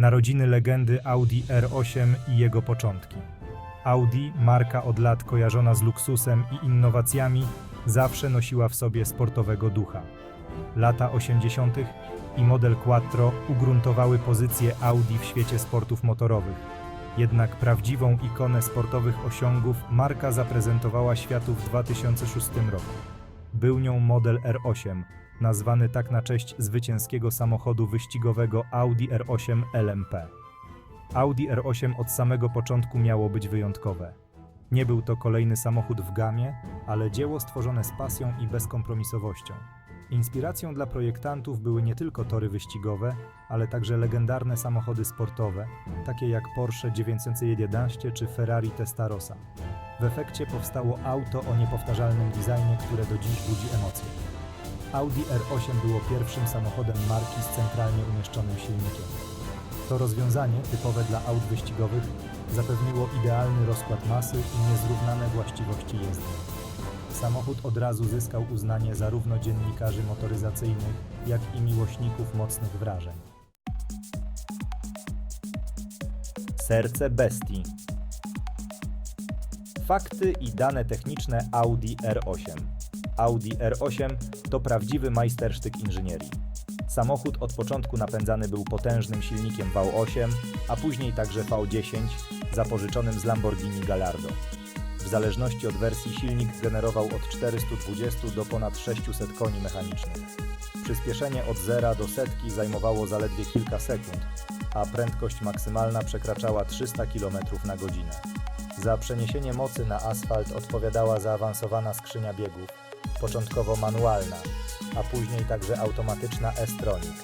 Narodziny legendy Audi R8 i jego początki. Audi, marka od lat kojarzona z luksusem i innowacjami, zawsze nosiła w sobie sportowego ducha. Lata 80. i model Quattro ugruntowały pozycję Audi w świecie sportów motorowych. Jednak prawdziwą ikonę sportowych osiągów marka zaprezentowała światu w 2006 roku. Był nią model R8, nazwany tak na cześć zwycięskiego samochodu wyścigowego Audi R8 LMP. Audi R8 od samego początku miało być wyjątkowe. Nie był to kolejny samochód w gamie, ale dzieło stworzone z pasją i bezkompromisowością. Inspiracją dla projektantów były nie tylko tory wyścigowe, ale także legendarne samochody sportowe, takie jak Porsche 911 czy Ferrari Testarossa. W efekcie powstało auto o niepowtarzalnym designie, które do dziś budzi emocje. Audi R8 było pierwszym samochodem marki z centralnie umieszczonym silnikiem. To rozwiązanie, typowe dla aut wyścigowych, zapewniło idealny rozkład masy i niezrównane właściwości jezdni. Samochód od razu zyskał uznanie zarówno dziennikarzy motoryzacyjnych, jak i miłośników mocnych wrażeń. Serce bestii. Fakty i dane techniczne Audi R8. Audi R8 to prawdziwy majstersztyk inżynierii. Samochód od początku napędzany był potężnym silnikiem V8, a później także V10, zapożyczonym z Lamborghini Gallardo. W zależności od wersji silnik generował od 420 do ponad 600 koni mechanicznych. Przyspieszenie od zera do setki zajmowało zaledwie kilka sekund, a prędkość maksymalna przekraczała 300 km na godzinę. Za przeniesienie mocy na asfalt odpowiadała zaawansowana skrzynia biegów, początkowo manualna, a później także automatyczna S-Tronic.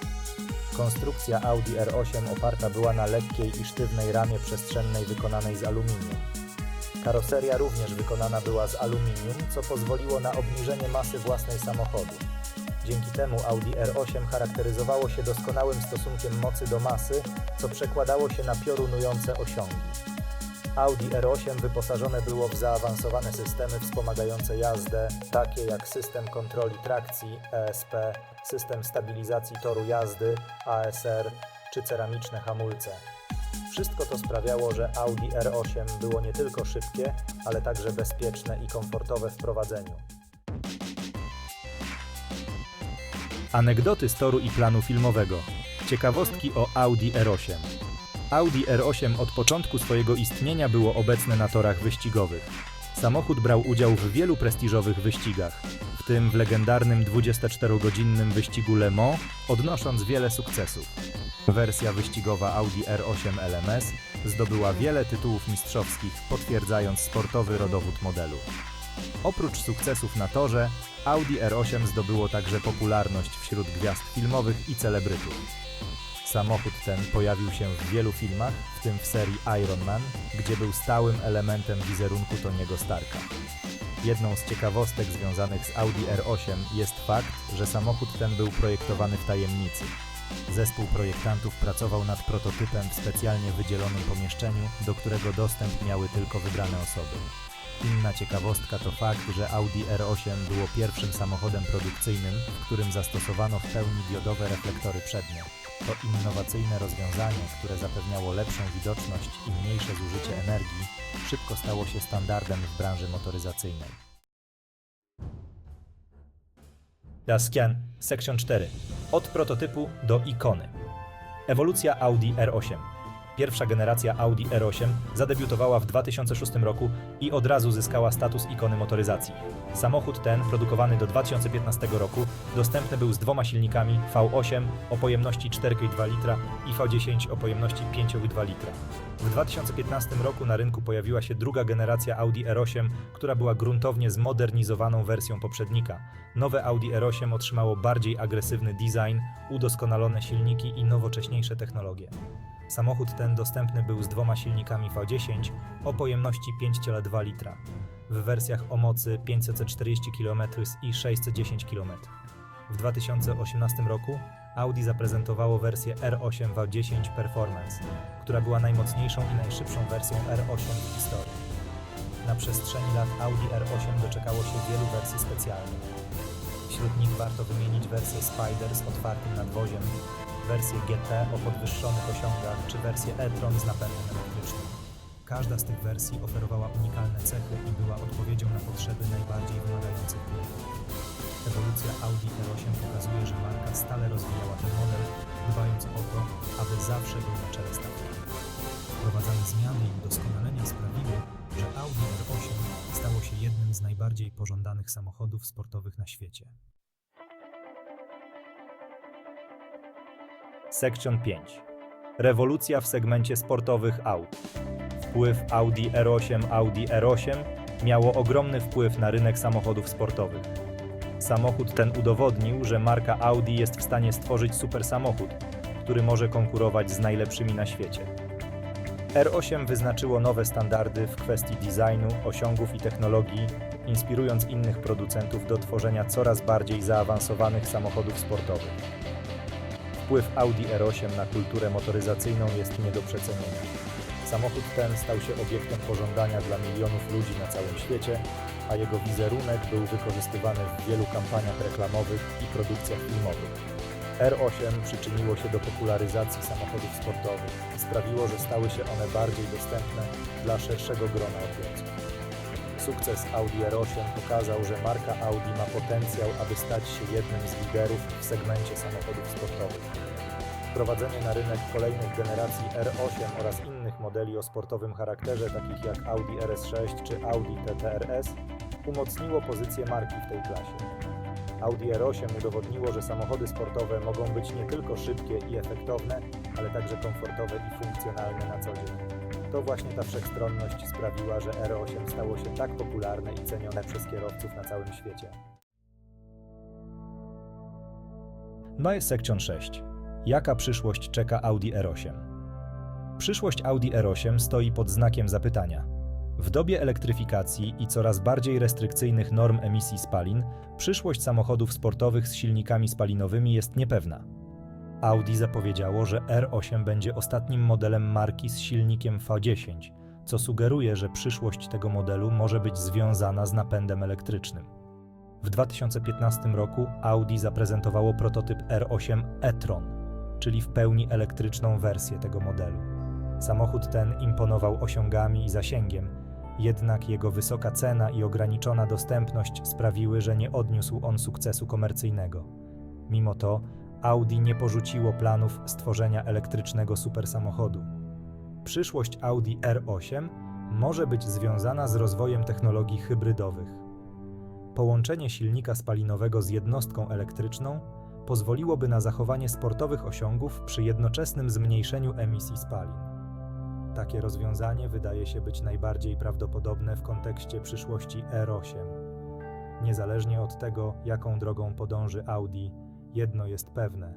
Konstrukcja Audi R8 oparta była na lekkiej i sztywnej ramie przestrzennej wykonanej z aluminium. Karoseria również wykonana była z aluminium, co pozwoliło na obniżenie masy własnej samochodu. Dzięki temu Audi R8 charakteryzowało się doskonałym stosunkiem mocy do masy, co przekładało się na piorunujące osiągi. Audi R8 wyposażone było w zaawansowane systemy wspomagające jazdę, takie jak system kontroli trakcji ESP, system stabilizacji toru jazdy ASR czy ceramiczne hamulce. Wszystko to sprawiało, że Audi R8 było nie tylko szybkie, ale także bezpieczne i komfortowe w prowadzeniu. Anegdoty z toru i planu filmowego. Ciekawostki o Audi R8. Audi R8 od początku swojego istnienia było obecne na torach wyścigowych. Samochód brał udział w wielu prestiżowych wyścigach, w tym w legendarnym 24-godzinnym wyścigu Le Mans, odnosząc wiele sukcesów. Wersja wyścigowa Audi R8 LMS zdobyła wiele tytułów mistrzowskich, potwierdzając sportowy rodowód modelu. Oprócz sukcesów na torze, Audi R8 zdobyło także popularność wśród gwiazd filmowych i celebrytów. Samochód ten pojawił się w wielu filmach, w tym w serii Iron Man, gdzie był stałym elementem wizerunku Tony'ego Starka. Jedną z ciekawostek związanych z Audi R8 jest fakt, że samochód ten był projektowany w tajemnicy. Zespół projektantów pracował nad prototypem w specjalnie wydzielonym pomieszczeniu, do którego dostęp miały tylko wybrane osoby. Inna ciekawostka to fakt, że Audi R8 było pierwszym samochodem produkcyjnym, w którym zastosowano w pełni diodowe reflektory przednie. To innowacyjne rozwiązanie, które zapewniało lepszą widoczność i mniejsze zużycie energii, szybko stało się standardem w branży motoryzacyjnej. Daskian, Section 4. Od prototypu do ikony. Ewolucja Audi R8. Pierwsza generacja Audi R8 zadebiutowała w 2006 roku i od razu zyskała status ikony motoryzacji. Samochód ten, produkowany do 2015 roku, dostępny był z dwoma silnikami V8 o pojemności 4,2 litra i V10 o pojemności 5,2 litra. W 2015 roku na rynku pojawiła się druga generacja Audi R8, która była gruntownie zmodernizowaną wersją poprzednika. Nowe Audi R8 otrzymało bardziej agresywny design, udoskonalone silniki i nowocześniejsze technologie. Samochód ten dostępny był z dwoma silnikami V10 o pojemności 5,2 litra w wersjach o mocy 540 km i 610 km. W 2018 roku Audi zaprezentowało wersję R8 V10 Performance, która była najmocniejszą i najszybszą wersją R8 w historii. Na przestrzeni lat Audi R8 doczekało się wielu wersji specjalnych. Wśród nich warto wymienić wersję Spider z otwartym nadwoziem, wersję GT o podwyższonych osiągach czy wersję e-tron z napędem elektrycznym. Każda z tych wersji oferowała unikalne cechy i była odpowiedzią na potrzeby najbardziej wymagających klientów. Ewolucja Audi R8 pokazuje, że marka stale rozwijała ten model, dbając o to, aby zawsze był na czele stawki. Wprowadzane zmiany i udoskonalenia sprawiły, że Audi R8 stało się jednym z najbardziej pożądanych samochodów sportowych na świecie. Section 5. Rewolucja w segmencie sportowych aut. Wpływ Audi R8 Audi R8 miało ogromny wpływ na rynek samochodów sportowych. Samochód ten udowodnił, że marka Audi jest w stanie stworzyć super samochód, który może konkurować z najlepszymi na świecie. R8 wyznaczyło nowe standardy w kwestii designu, osiągów i technologii, inspirując innych producentów do tworzenia coraz bardziej zaawansowanych samochodów sportowych. Wpływ Audi R8 na kulturę motoryzacyjną jest nie do przecenienia. Samochód ten stał się obiektem pożądania dla milionów ludzi na całym świecie, a jego wizerunek był wykorzystywany w wielu kampaniach reklamowych i produkcjach filmowych. R8 przyczyniło się do popularyzacji samochodów sportowych i sprawiło, że stały się one bardziej dostępne dla szerszego grona odbiorców. Sukces Audi R8 pokazał, że marka Audi ma potencjał, aby stać się jednym z liderów w segmencie samochodów sportowych. Wprowadzenie na rynek kolejnych generacji R8 oraz innych modeli o sportowym charakterze, takich jak Audi RS6 czy Audi TT-RS, umocniło pozycję marki w tej klasie. Audi R8 udowodniło, że samochody sportowe mogą być nie tylko szybkie i efektowne, ale także komfortowe i funkcjonalne na co dzień. To właśnie ta wszechstronność sprawiła, że R8 stało się tak popularne i cenione przez kierowców na całym świecie. No jest Section 6. Jaka przyszłość czeka Audi R8? Przyszłość Audi R8 stoi pod znakiem zapytania. W dobie elektryfikacji i coraz bardziej restrykcyjnych norm emisji spalin, przyszłość samochodów sportowych z silnikami spalinowymi jest niepewna. Audi zapowiedziało, że R8 będzie ostatnim modelem marki z silnikiem V10, co sugeruje, że przyszłość tego modelu może być związana z napędem elektrycznym. W 2015 roku Audi zaprezentowało prototyp R8 e-tron, czyli w pełni elektryczną wersję tego modelu. Samochód ten imponował osiągami i zasięgiem, jednak jego wysoka cena i ograniczona dostępność sprawiły, że nie odniósł on sukcesu komercyjnego. Mimo to Audi nie porzuciło planów stworzenia elektrycznego supersamochodu. Przyszłość Audi R8 może być związana z rozwojem technologii hybrydowych. Połączenie silnika spalinowego z jednostką elektryczną pozwoliłoby na zachowanie sportowych osiągów przy jednoczesnym zmniejszeniu emisji spalin. Takie rozwiązanie wydaje się być najbardziej prawdopodobne w kontekście przyszłości R8. Niezależnie od tego, jaką drogą podąży Audi, jedno jest pewne: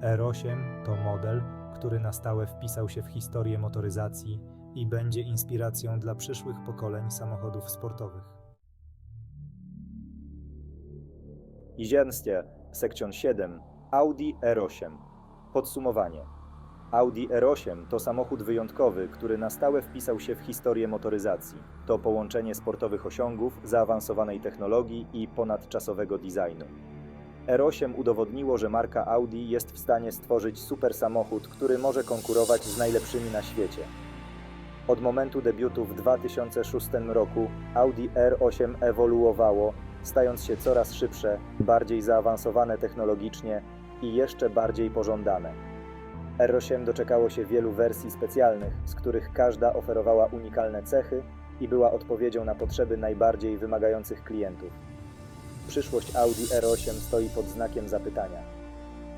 R8 to model, który na stałe wpisał się w historię motoryzacji i będzie inspiracją dla przyszłych pokoleń samochodów sportowych. Izienstie, Section 7, Audi R8. Podsumowanie. Audi R8 to samochód wyjątkowy, który na stałe wpisał się w historię motoryzacji. To połączenie sportowych osiągów, zaawansowanej technologii i ponadczasowego designu. R8 udowodniło, że marka Audi jest w stanie stworzyć super samochód, który może konkurować z najlepszymi na świecie. Od momentu debiutu w 2006 roku Audi R8 ewoluowało, stając się coraz szybsze, bardziej zaawansowane technologicznie i jeszcze bardziej pożądane. R8 doczekało się wielu wersji specjalnych, z których każda oferowała unikalne cechy i była odpowiedzią na potrzeby najbardziej wymagających klientów. Przyszłość Audi R8 stoi pod znakiem zapytania.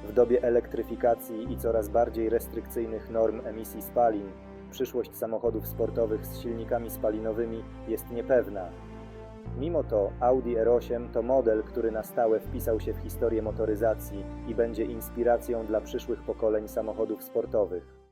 W dobie elektryfikacji i coraz bardziej restrykcyjnych norm emisji spalin, przyszłość samochodów sportowych z silnikami spalinowymi jest niepewna. Mimo to Audi R8 to model, który na stałe wpisał się w historię motoryzacji i będzie inspiracją dla przyszłych pokoleń samochodów sportowych.